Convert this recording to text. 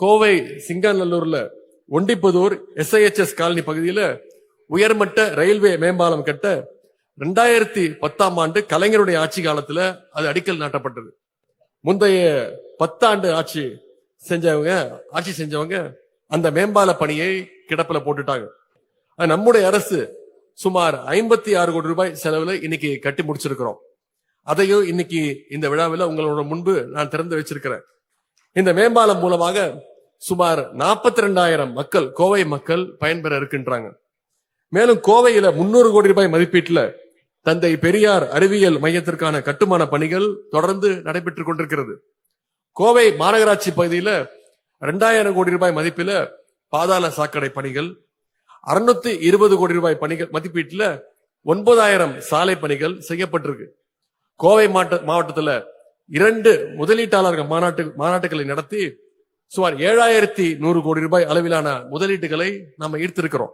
கோவை சிங்கநல்லூர்ல Ondipudur SIHS colony பகுதியில உயர்மட்ட ரயில்வே மேம்பாலம் கட்ட ரெண்டாயிரத்தி பத்தாம் ஆண்டு கலைஞருடைய ஆட்சி காலத்துல அது அடிக்கல் நாட்டப்பட்டது. முந்தைய பத்தாண்டு ஆட்சி செஞ்சவங்க ஆட்சி செஞ்சவங்க அந்த மேம்பால பணியை கிடப்பில் போட்டுட்டாங்க. அது நம்முடைய அரசு சுமார் ஐம்பத்தி ஆறு கோடி ரூபாய் செலவுல இன்னைக்கு கட்டி முடிச்சிருக்கிறோம். அதையும் இன்னைக்கு இந்த விழாவில் உங்களோட முன்பு நான் திறந்து வச்சிருக்கிறேன். இந்த மேம்பாலம் மூலமாக சுமார் நாற்பத்தி ரெண்டாயிரம் மக்கள் கோவை மக்கள் பயன்பெற இருக்கின்றாங்க. மேலும் கோவையில முன்னூறு கோடி ரூபாய் மதிப்பீட்டுல தந்தை பெரியார் அறிவியல் மையத்திற்கான கட்டுமான பணிகள் தொடர்ந்து நடைபெற்றுக் கொண்டிருக்கிறது. கோவை மாநகராட்சி பகுதியில ரெண்டாயிரம் கோடி ரூபாய் மதிப்பில பாதாள சாக்கடை பணிகள் அறுநூத்தி இருபது கோடி ரூபாய் பணிகள் மதிப்பீட்டுல ஒன்பதாயிரம் சாலை பணிகள் செய்யப்பட்டிருக்கு. கோவை மாவட்ட மாவட்டத்துல இரண்டு முதலீட்டாளர்கள் மாநாட்டு மாநாட்டுகளை நடத்தி சுமார் ஏழாயிரத்தி நூறு கோடி ரூபாய் அளவிலான முதலீட்டுகளை நம்ம ஈர்த்திருக்கிறோம்.